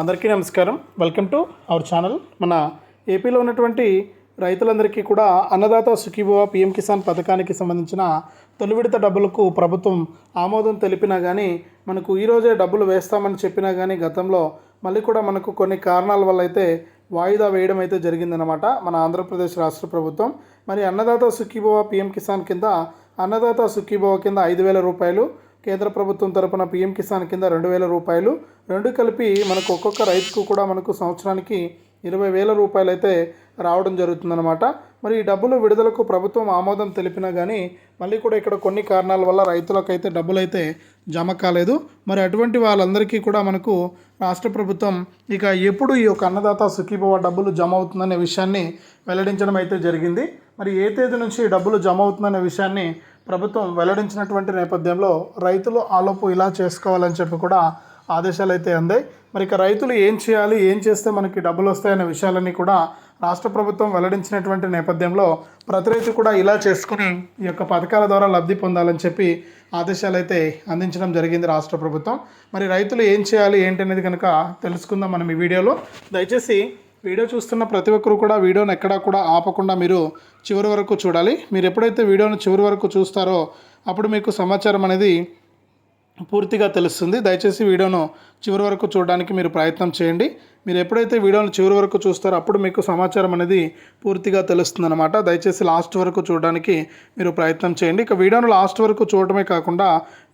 అందరికీ నమస్కారం. Welcome to our channel మన ఏపీలో ఉన్నటువంటి రైతులందరికీ కూడా అన్నదాత సుఖీభవ పిఎం కిసాన్ పథకానికి సంబంధించిన తొలి విడత డబ్బులకు ప్రభుత్వం ఆమోదం తెలిపినా కానీ మనకు ఈరోజే డబ్బులు వేస్తామని చెప్పినా కానీ గతంలో మళ్ళీ కూడా మనకు కొన్ని కారణాల వల్ల అయితే వాయిదా వేయడం అయితే జరిగిందనమాట మన ఆంధ్రప్రదేశ్ రాష్ట్ర ప్రభుత్వం. మరి అన్నదాత సుఖీభవ పిఎం కిసాన్ కింద అన్నదాత సుఖీభవ కింద ఐదు వేల రూపాయలు కేంద్ర ప్రభుత్వం తరపున పీఎం కిసాన్ కింద రెండు వేల రూపాయలు రెండు కలిపి మనకు ఒక్కొక్క రైతుకు కూడా మనకు సంవత్సరానికి ఇరవై వేల రూపాయలు అయితే రావడం జరుగుతుందన్నమాట. మరి ఈ డబ్బులు విడుదలకు ప్రభుత్వం ఆమోదం తెలిపినా కానీ మళ్ళీ కూడా ఇక్కడ కొన్ని కారణాల వల్ల రైతులకు అయితే డబ్బులు అయితే జమ కాలేదు. మరి అటువంటి వాళ్ళందరికీ కూడా మనకు రాష్ట్ర ప్రభుత్వం ఇక ఎప్పుడు ఈ యొక్క అన్నదాత సుఖీభవ డబ్బులు జమ అవుతుందనే విషయాన్ని వెల్లడించడం అయితే జరిగింది. మరి ఏ తేదీ నుంచి డబ్బులు జమ అవుతుందనే విషయాన్ని ప్రభుత్వం వెల్లడించినటువంటి నేపథ్యంలో రైతులు ఆలోపు ఇలా చేసుకోవాలని చెప్పి కూడా ఆదేశాలు అయితే అందాయి. మరి ఇక రైతులు ఏం చేయాలి ఏం చేస్తే మనకి డబ్బులు వస్తాయనే విషయాలన్నీ కూడా రాష్ట్ర ప్రభుత్వం వెల్లడించినటువంటి నేపథ్యంలో ప్రతి రైతు కూడా ఇలా చేసుకుని ఈ యొక్క పథకాల ద్వారా లబ్ధి పొందాలని చెప్పి ఆదేశాలు అయితే అందించడం జరిగింది రాష్ట్ర ప్రభుత్వం. మరి రైతులు ఏం చేయాలి ఏంటనేది కనుక తెలుసుకుందాం మనం ఈ వీడియోలో. దయచేసి వీడియో చూస్తున్న ప్రతి ఒక్కరు కూడా వీడియోని ఎక్కడా కూడా ఆపకుండా మీరు చివరి వరకు చూడాలి. మీరు ఎప్పుడైతే వీడియోను చివరి వరకు చూస్తారో అప్పుడు మీకు సమాచారం అనేది పూర్తిగా తెలుస్తుంది. దయచేసి వీడియోను చివరి వరకు చూడడానికి మీరు ప్రయత్నం చేయండి. మీరు ఎప్పుడైతే వీడియోను చివరి వరకు చూస్తారో అప్పుడు మీకు సమాచారం అనేది పూర్తిగా తెలుస్తుందన్నమాట. దయచేసి లాస్ట్ వరకు చూడడానికి మీరు ప్రయత్నం చేయండి. ఇక వీడియోను లాస్ట్ వరకు చూడటమే కాకుండా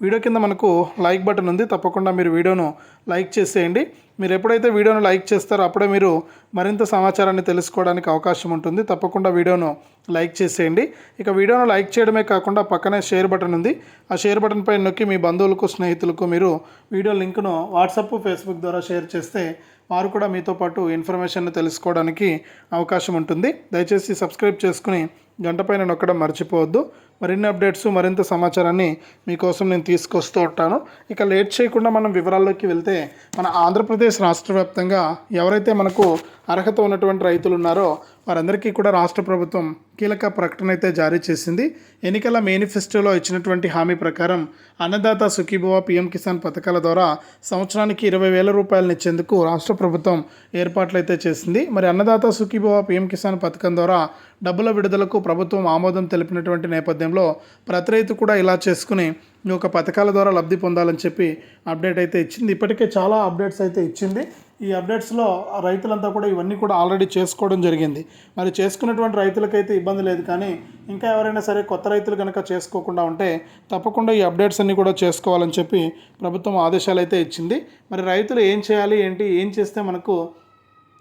వీడియో కింద మనకు లైక్ బటన్ ఉంది. తప్పకుండా మీరు వీడియోను లైక్ చేసేయండి. మీరు ఎప్పుడైతే వీడియోను లైక్ చేస్తారో అప్పుడే మీరు మరింత సమాచారాన్ని తెలుసుకోవడానికి అవకాశం ఉంటుంది. తప్పకుండా వీడియోను లైక్ చేసేయండి. ఇక వీడియోను లైక్ చేయడమే కాకుండా పక్కనే షేర్ బటన్ ఉంది. ఆ షేర్ బటన్ పైన నొక్కి మీ బంధువులకు స్నేహితులకు మీరు వీడియో లింక్ను వాట్సాప్ ఫేస్బుక్ ద్వారా షేర్ చేస్తే వారు కూడా మీతో పాటు ఇన్ఫర్మేషన్ తెలుసుకోవడానికి అవకాశం ఉంటుంది. దయచేసి సబ్స్క్రైబ్ చేసుకుని గంట పైన నొక్కడం మర్చిపోవద్దు. మరిన్ని అప్డేట్స్ మరింత సమాచారాన్ని మీకోసం నేను తీసుకొస్తూ ఉంటాను. ఇక లేట్ చేయకుండా మనం వివరాల్లోకి వెళ్తే మన ఆంధ్రప్రదేశ్ రాష్ట్ర వ్యాప్తంగా ఎవరైతే మనకు అర్హత ఉన్నటువంటి రైతులు ఉన్నారో వారందరికీ కూడా రాష్ట్ర ప్రభుత్వం కీలక ప్రకటన అయితే జారీ చేసింది. ఎన్నికల మేనిఫెస్టోలో ఇచ్చినటువంటి హామీ ప్రకారం అన్నదాత సుఖీభవ పిఎం కిసాన్ పథకాల ద్వారా సంవత్సరానికి ఇరవై వేల రూపాయలను ఇచ్చేందుకు రాష్ట్ర ప్రభుత్వం ఏర్పాట్లు అయితే చేసింది. మరి అన్నదాత సుఖీభవ పిఎం కిసాన్ పథకం ద్వారా డబ్బుల విడుదలకు ప్రభుత్వం ఆమోదం తెలిపినటువంటి నేపథ్యంలో ప్రతి రైతు కూడా ఇలా చేసుకుని ఈ యొక్క పథకాల ద్వారా లబ్ధి పొందాలని చెప్పి అప్డేట్ అయితే ఇచ్చింది. ఇప్పటికే చాలా అప్డేట్స్ అయితే ఇచ్చింది. ఈ అప్డేట్స్లో రైతులంతా కూడా ఇవన్నీ కూడా ఆల్రెడీ చేసుకోవడం జరిగింది. మరి చేసుకున్నటువంటి రైతులకైతే ఇబ్బంది లేదు. కానీ ఇంకా ఎవరైనా సరే కొత్త రైతులు కనుక చేసుకోకుండా ఉంటే తప్పకుండా ఈ అప్డేట్స్ అన్నీ కూడా చేసుకోవాలని చెప్పి ప్రభుత్వం ఆదేశాలు అయితే ఇచ్చింది. మరి రైతులు ఏం చేయాలి? ఏంటి? ఏం చేస్తే మనకు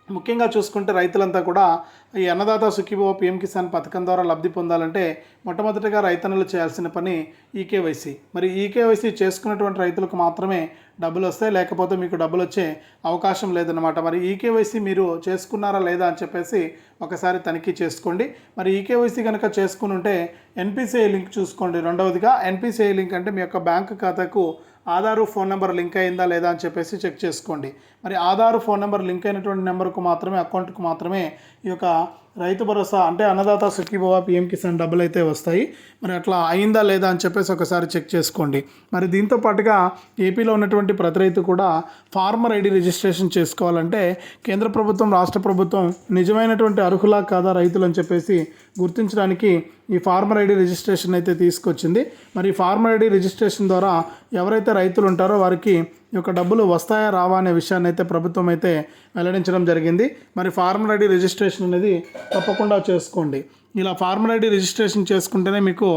ముఖ్యంగా చూసుకుంటే రైతులంతా కూడా ఈ అన్నదాత సుఖీభవ పిఎం కిసాన్ పథకం ద్వారా లబ్ధి పొందాలంటే మొట్టమొదటిగా రైతన్నులు చేయాల్సిన పని ఈకేవైసీ. మరి ఈకేవైసీ చేసుకున్నటువంటి రైతులకు మాత్రమే డబ్బులు వస్తాయి? లేకపోతే మీకు డబ్బులు వచ్చే అవకాశం లేదన్నమాట. మరి ఈకేవైసీ మీరు చేసుకున్నారా లేదా అని చెప్పేసి ఒకసారి తనిఖీ చేసుకోండి. మరి ఈకేవైసీ కనుక చేసుకుని ఉంటే ఎన్పిసిఐ లింక్ చూసుకోండి రెండవదిగా. ఎన్పిసిఐ లింక్ అంటే మీ యొక్క బ్యాంక్ ఖాతాకు ఆధారు ఫోన్ నెంబర్ లింక్ అయిందా లేదా అని చెప్పేసి చెక్ చేసుకోండి. మరి ఆధారు ఫోన్ నెంబర్ లింక్ అయినటువంటి నెంబర్కు మాత్రమే అకౌంట్కు మాత్రమే ఈ యొక్క రైతు భరోసా అంటే అన్నదాత సుఖీభవ పిఎం కిసాన్ డబ్బులు అయితే వస్తాయి. మరి అట్లా అయిందా లేదా అని చెప్పేసి ఒకసారి చెక్ చేసుకోండి. మరి దీంతో పాటుగా ఏపీలో ఉన్నటువంటి ప్రతి రైతు కూడా ఫార్మర్ ఐడి రిజిస్ట్రేషన్ చేసుకోవాలంటే కేంద్ర ప్రభుత్వం రాష్ట్ర ప్రభుత్వం నిజమైనటువంటి అర్హులా కాదా రైతులు అని చెప్పేసి గుర్తించడానికి ఈ ఫార్మర్ ఐడి రిజిస్ట్రేషన్ అయితే తీసుకొచ్చింది. మరి ఈ ఫార్మర్ ఐడి రిజిస్ట్రేషన్ ద్వారా ఎవరైతే రైతులు ఉంటారో వారికి ఈ యొక్క డబ్బులు వస్తాయా రావా అనే విషయాన్ని అయితే ప్రభుత్వం అయితే వెల్లడించడం జరిగింది. మరి ఫార్మర్ ఐడి రిజిస్ట్రేషన్ అనేది తప్పకుండా చేసుకోండి. ఇలా ఫార్మర్ ఐడి రిజిస్ట్రేషన్ చేసుకుంటేనే మీకు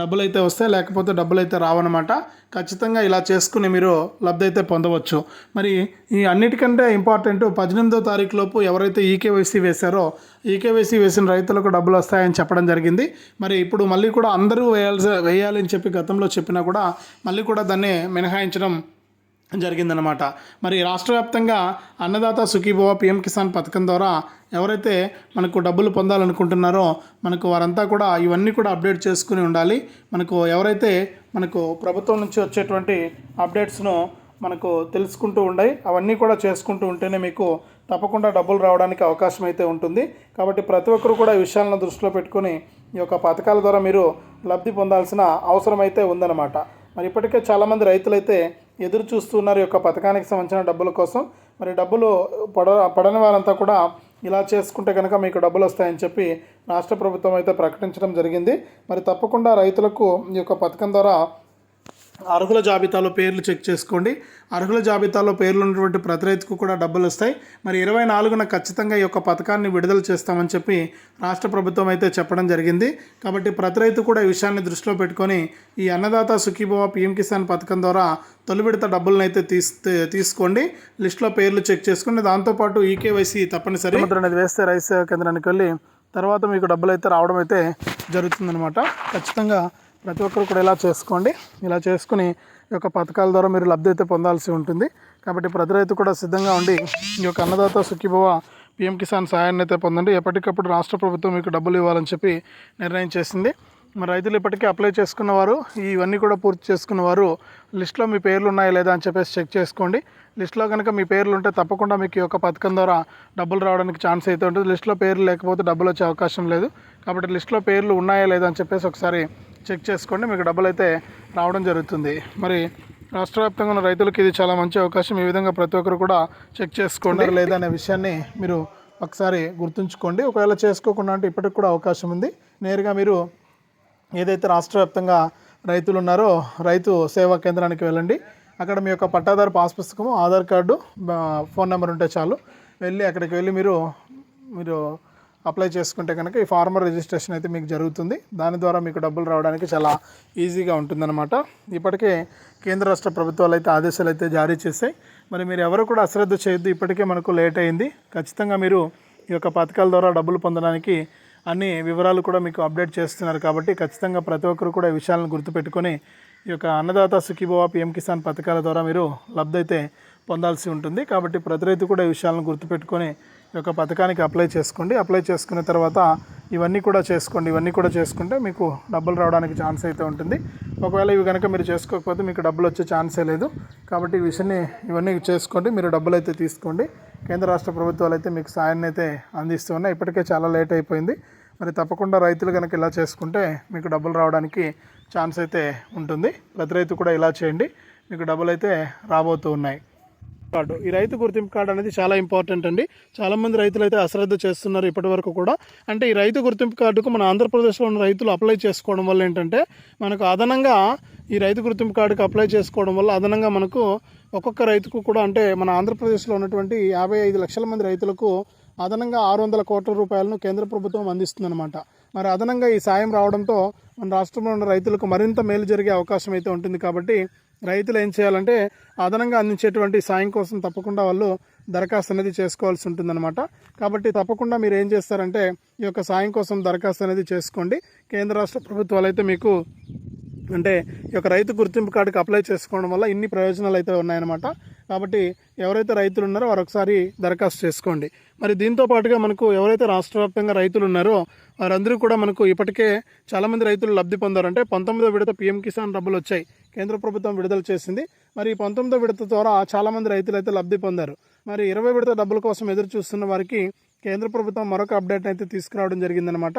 డబ్బులు అయితే వస్తాయి లేకపోతే డబ్బులు అయితే రావన్నమాట. ఖచ్చితంగా ఇలా చేసుకుని మీరు లబ్ధి అయితే పొందవచ్చు. మరి ఈ అన్నిటికంటే ఇంపార్టెంట్ పద్దెనిమిదో తారీఖు లోపు ఎవరైతే ఈకేవైసీ వేశారో ఈకేవైసీ వేసిన రైతులకు డబ్బులు వస్తాయని చెప్పడం జరిగింది. మరి ఇప్పుడు మళ్ళీ కూడా అందరూ వేయాల్సి వేయాలని చెప్పి గతంలో చెప్పినా కూడా మళ్ళీ కూడా దాన్ని మినహాయించడం జరిగిందనమాట మరి రాష్ట్ర వ్యాప్తంగా అన్నదాత సుఖీభవ పిఎం కిసాన్ పథకం ద్వారా ఎవరైతే మనకు డబ్బులు పొందాలనుకుంటున్నారో మనకు వారంతా కూడా ఇవన్నీ కూడా అప్డేట్ చేసుకుని ఉండాలి. మనకు ఎవరైతే మనకు ప్రభుత్వం నుంచి వచ్చేటువంటి అప్డేట్స్ను మనకు తెలుసుకుంటూ ఉండాయి అవన్నీ కూడా చేసుకుంటూ ఉంటేనే మీకు తప్పకుండా డబ్బులు రావడానికి అవకాశం అయితే ఉంటుంది. కాబట్టి ప్రతి ఒక్కరు కూడా ఈ విషయాలను దృష్టిలో పెట్టుకొని ఈ యొక్క పథకాల ద్వారా మీరు లబ్ధి పొందాల్సిన అవసరం అయితే ఉందన్నమాట. మరి ఇప్పటికే చాలామంది రైతులైతే ఎదురు చూస్తున్నారు యొక్క పథకానికి సంబంధించిన డబ్బుల కోసం. మరి డబ్బులు పడ పడని వారంతా కూడా ఇలా చేసుకుంటే కనుక మీకు డబ్బులు వస్తాయని చెప్పి రాష్ట్ర ప్రభుత్వం అయితే ప్రకటించడం జరిగింది. మరి తప్పకుండా రైతులకు ఈ యొక్క పథకం ద్వారా అర్హుల జాబితాలో పేర్లు చెక్ చేసుకోండి. అర్హుల జాబితాలో పేర్లు ఉన్నటువంటి ప్రతి రైతుకు కూడా డబ్బులు వస్తాయి. మరి ఇరవై నాలుగున ఖచ్చితంగా ఈ యొక్క పథకాన్ని విడుదల చేస్తామని చెప్పి రాష్ట్ర ప్రభుత్వం అయితే చెప్పడం జరిగింది. కాబట్టి ప్రతి రైతు కూడా ఈ విషయాన్ని దృష్టిలో పెట్టుకొని ఈ అన్నదాత సుఖీభవ పిఎం కిసాన్ పథకం ద్వారా తొలి విడత డబ్బులను అయితే తీస్ తీసుకోండి. లిస్ట్లో పేర్లు చెక్ చేసుకుని దాంతోపాటు ఈకేవైసీ తప్పనిసరి అనేది వేస్తే రైతు సేవా కేంద్రానికి వెళ్ళి తర్వాత మీకు డబ్బులు అయితే రావడం అయితే జరుగుతుందనమాట ఖచ్చితంగా ప్రతి ఒక్కరు కూడా ఇలా చేసుకోండి. ఇలా చేసుకుని ఈ యొక్క పథకాల ద్వారా మీరు లబ్ధి అయితే పొందాల్సి ఉంటుంది. కాబట్టి ప్రతి రైతు కూడా సిద్ధంగా ఉండి ఈ యొక్క అన్నదాత సుఖీభవ పిఎం కిసాన్ సహాయాన్ని అయితే పొందండి. ఎప్పటికప్పుడు రాష్ట్ర ప్రభుత్వం మీకు డబ్బులు ఇవ్వాలని చెప్పి నిర్ణయం చేసింది. మరి రైతులు ఇప్పటికీ అప్లై చేసుకున్న వారు ఇవన్నీ కూడా పూర్తి చేసుకున్న వారు లిస్ట్లో మీ పేర్లు ఉన్నాయా లేదా అని చెప్పేసి చెక్ చేసుకోండి. లిస్ట్లో కనుక మీ పేర్లు ఉంటే తప్పకుండా మీకు ఈ యొక్క పథకం ద్వారా డబ్బులు రావడానికి ఛాన్స్ అయితే ఉంటుంది. లిస్ట్లో పేర్లు లేకపోతే డబ్బులు వచ్చే అవకాశం లేదు. కాబట్టి లిస్ట్లో పేర్లు ఉన్నాయా లేదా అని చెప్పేసి ఒకసారి చెక్ చేసుకోండి మీకు డబ్బులు అయితే రావడం జరుగుతుంది. మరి రాష్ట్ర వ్యాప్తంగా ఉన్న రైతులకు ఇది చాలా మంచి అవకాశం. ఈ విధంగా ప్రతి ఒక్కరు కూడా చెక్ చేసుకోండి. లేదనే విషయాన్ని మీరు ఒకసారి గుర్తుంచుకోండి. ఒకవేళ చేసుకోకుండా అంటే ఇప్పటికి కూడా అవకాశం ఉంది. నేరుగా మీరు ఏదైతే రాష్ట్ర వ్యాప్తంగా రైతులు ఉన్నారో రైతు సేవా కేంద్రానికి వెళ్ళండి. అక్కడ మీ యొక్క పట్టాదారు పాస్ పుస్తకము ఆధార్ కార్డు ఫోన్ నెంబర్ ఉంటే చాలు. వెళ్ళి అక్కడికి వెళ్ళి మీరు మీరు అప్లై చేసుకుంటే కనుక ఈ ఫార్మర్ రిజిస్ట్రేషన్ అయితే మీకు జరుగుతుంది. దాని ద్వారా మీకు డబ్బులు రావడానికి చాలా ఈజీగా ఉంటుందన్నమాట. ఇప్పటికే కేంద్ర రాష్ట్ర ప్రభుత్వాలు అయితే ఆదేశాలు అయితే జారీ చేశాయి. మరి మీరు ఎవరు కూడా అశ్రద్ధ చేయొద్దు. ఇప్పటికే మనకు లేట్ అయింది. ఖచ్చితంగా మీరు ఈ యొక్క పథకాల ద్వారా డబ్బులు పొందడానికి అన్ని వివరాలు కూడా మీకు అప్డేట్ చేస్తున్నారు కాబట్టి ఖచ్చితంగా ప్రతి ఒక్కరు కూడా ఈ విషయాలను గుర్తుపెట్టుకొని ఈ యొక్క అన్నదాత సుఖీభవ పిఎం కిసాన్ పథకాల ద్వారా మీరు లబ్ధి అయితే పొందాల్సి ఉంటుంది. కాబట్టి ప్రతి రైతు కూడా ఈ విషయాలను గుర్తుపెట్టుకొని ఈ యొక్క పథకానికి అప్లై చేసుకోండి. అప్లై చేసుకున్న తర్వాత ఇవన్నీ కూడా చేసుకోండి. ఇవన్నీ కూడా చేసుకుంటే మీకు డబ్బులు రావడానికి ఛాన్స్ అయితే ఉంటుంది. ఒకవేళ ఇవి కనుక మీరు చేసుకోకపోతే మీకు డబ్బులు వచ్చే ఛాన్సే లేదు. కాబట్టి ఈ విషయాన్ని ఇవన్నీ చేసుకోండి. మీరు డబ్బులు అయితే తీసుకోండి. కేంద్ర రాష్ట్ర ప్రభుత్వాలు అయితే మీకు సాయాన్ని అయితే అందిస్తూ ఉన్నాయి. ఇప్పటికే చాలా లేట్ అయిపోయింది. మరి తప్పకుండా రైతులు కనుక ఇలా చేసుకుంటే మీకు డబ్బులు రావడానికి ఛాన్స్ అయితే ఉంటుంది. ప్రతి రైతు కూడా ఇలా చేయండి. మీకు డబ్బులు అయితే రాబోతూ ఉన్నాయి. కార్డు. ఈ రైతు గుర్తింపు కార్డు అనేది చాలా ఇంపార్టెంట్ అండి. చాలామంది రైతులు అయితే అశ్రద్ధ చేస్తున్నారు ఇప్పటి వరకు కూడా. అంటే ఈ రైతు గుర్తింపు కార్డుకు మన ఆంధ్రప్రదేశ్లో ఉన్న రైతులు అప్లై చేసుకోవడం వల్ల ఏంటంటే మనకు అదనంగా ఈ రైతు గుర్తింపు కార్డుకి అప్లై చేసుకోవడం వల్ల అదనంగా మనకు ఒక్కొక్క రైతుకు కూడా అంటే మన ఆంధ్రప్రదేశ్లో ఉన్నటువంటి యాభై ఐదు లక్షల మంది రైతులకు అదనంగా ఆరు వందల కోట్ల రూపాయలను కేంద్ర ప్రభుత్వం అందిస్తుందన్నమాట. మరి అదనంగా ఈ సాయం రావడంతో మన రాష్ట్రంలో ఉన్న రైతులకు మరింత మేలు జరిగే అవకాశం అయితే ఉంటుంది కాబట్టి రైతులు ఏం చేయాలంటే అదనంగా అందించేటువంటి సాయం కోసం తప్పకుండా వాళ్ళు దరఖాస్తు అనేది చేసుకోవాల్సి ఉంటుందన్నమాట. కాబట్టి తప్పకుండా మీరు ఏం చేస్తారంటే ఈ యొక్క సాయం కోసం దరఖాస్తు అనేది చేసుకోండి. కేంద్ర రాష్ట్ర ప్రభుత్వాలు అయితే మీకు అంటే ఈ యొక్క రైతు గుర్తింపు కార్డుకి అప్లై చేసుకోవడం వల్ల ఇన్ని ప్రయోజనాలు అయితే ఉన్నాయన్నమాట. కాబట్టి ఎవరైతే రైతులు ఉన్నారో వారు ఒకసారి దరఖాస్తు చేసుకోండి. మరి దీంతో పాటుగా మనకు ఎవరైతే రాష్ట్ర వ్యాప్తంగా రైతులు ఉన్నారో వారందరూ కూడా మనకు ఇప్పటికే చాలామంది రైతులు లబ్ధి పొందారు అంటే పంతొమ్మిదో విడత పీఎం కిసాన్ డబ్బులు వచ్చాయి. కేంద్ర ప్రభుత్వం విడుదల చేసింది. మరి ఈ పంతొమ్మిదో విడత ద్వారా చాలామంది రైతులు అయితే లబ్ధి పొందారు. మరి ఇరవై విడత డబ్బుల కోసం ఎదురు చూస్తున్న వారికి కేంద్ర ప్రభుత్వం మరొక అప్డేట్ అయితే తీసుకురావడం జరిగిందనమాట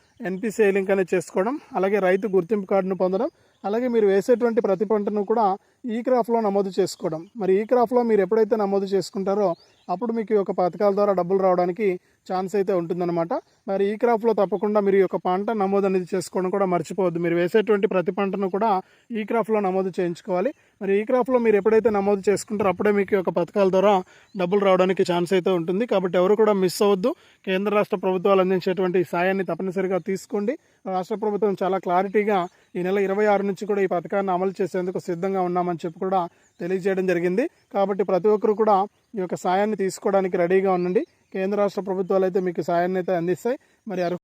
ఎన్పిసిఐ లింక్ అనేది చేసుకోవడం అలాగే రైతు గుర్తింపు కార్డును పొందడం అలాగే మీరు వేసేటువంటి ప్రతి పంటను కూడా ఈ క్రాఫ్లో నమోదు చేసుకోవడం. మరి ఈ క్రాఫ్లో మీరు ఎప్పుడైతే నమోదు చేసుకుంటారో అప్పుడు మీకు ఒక యొక్క పథకాల ద్వారా డబ్బులు రావడానికి ఛాన్స్ అయితే ఉంటుందన్నమాట. మరి ఈ క్రాప్లో తప్పకుండా మీరు ఈ యొక్క పంట నమోదు అనేది చేసుకోవడం కూడా మర్చిపోవద్దు. మీరు వేసేటువంటి ప్రతి పంటను కూడా ఈ క్రాప్లో నమోదు చేయించుకోవాలి. మరి ఈ క్రాప్లో మీరు ఎప్పుడైతే నమోదు చేసుకుంటారో అప్పుడే మీకు ఒక యొక్క పథకాల ద్వారా డబ్బులు రావడానికి ఛాన్స్ అయితే ఉంటుంది. కాబట్టి ఎవరు కూడా మిస్ అవ్వద్దు. కేంద్ర రాష్ట్ర ప్రభుత్వాలు అందించేటువంటి సాయాన్ని తప్పనిసరిగా తీసుకోండి. రాష్ట్ర ప్రభుత్వం చాలా క్లారిటీగా ఈ నెల ఇరవై ఆరు నుంచి కూడా ఈ పథకాన్ని అమలు చేసేందుకు సిద్ధంగా ఉన్నామని చెప్పి కూడా తెలియజేయడం జరిగింది. కాబట్టి ప్రతి ఒక్కరు కూడా ఈ యొక్క సాయాన్ని తీసుకోవడానికి రెడీగా ఉండండి. కేంద్ర రాష్ట్ర ప్రభుత్వాలు అయితే మీకు సాయాన్ని అయితే అందిస్తాయి. మరి అర్హు